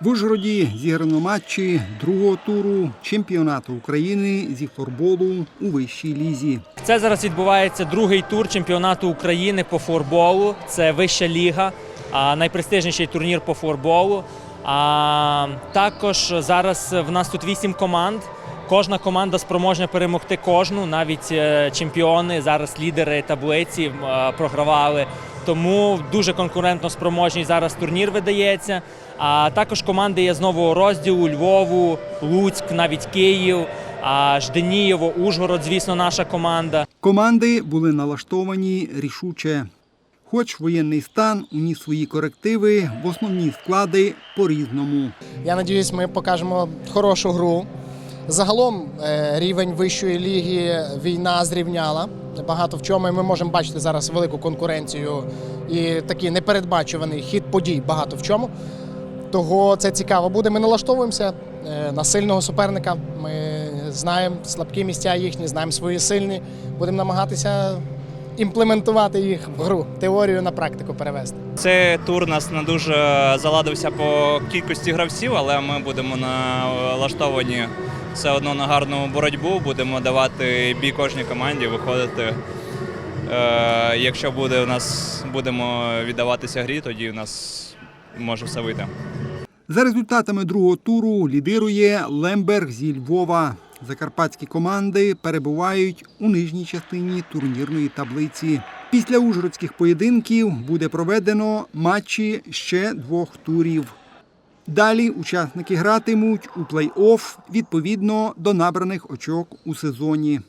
В Ужгороді зіграно матчі другого туру чемпіонату України зі форболу у вищій лізі. Це зараз відбувається другий тур чемпіонату України по форболу. Це вища ліга, найпрестижніший турнір по форболу. А також зараз в нас тут вісім команд. Кожна команда спроможна перемогти кожну, навіть е, чемпіони, зараз лідери таблиці е, програвали. Тому дуже конкурентно спроможний зараз турнір видається. А також команди є з нового розділу Львову, Луцьк, навіть Київ, а Жденієво, Ужгород, звісно, наша команда. Команди були налаштовані рішуче. Хоч воєнний стан уніс свої корективи в основні склади по-різному. Я надіюсь, ми покажемо хорошу гру. Загалом е, рівень вищої ліги війна зрівняла. Багато в чому і ми можемо бачити зараз велику конкуренцію і такий непередбачуваний хід подій багато в чому. Того це цікаво буде. Ми налаштовуємося е, на сильного суперника. Ми знаємо слабкі місця їхні, знаємо свої сильні. Будемо намагатися імплементувати їх в гру, теорію на практику перевести. Цей тур нас не дуже заладився по кількості гравців, але ми будемо налаштовані все одно на гарну боротьбу. Будемо давати бій кожній команді, виходити. Е, якщо буде у нас будемо віддаватися грі, тоді у нас може все вийти. За результатами другого туру лідирує Лемберг зі Львова. Закарпатські команди перебувають у нижній частині турнірної таблиці. Після ужгородських поєдинків буде проведено матчі ще двох турів. Далі учасники гратимуть у плей-офф відповідно до набраних очок у сезоні.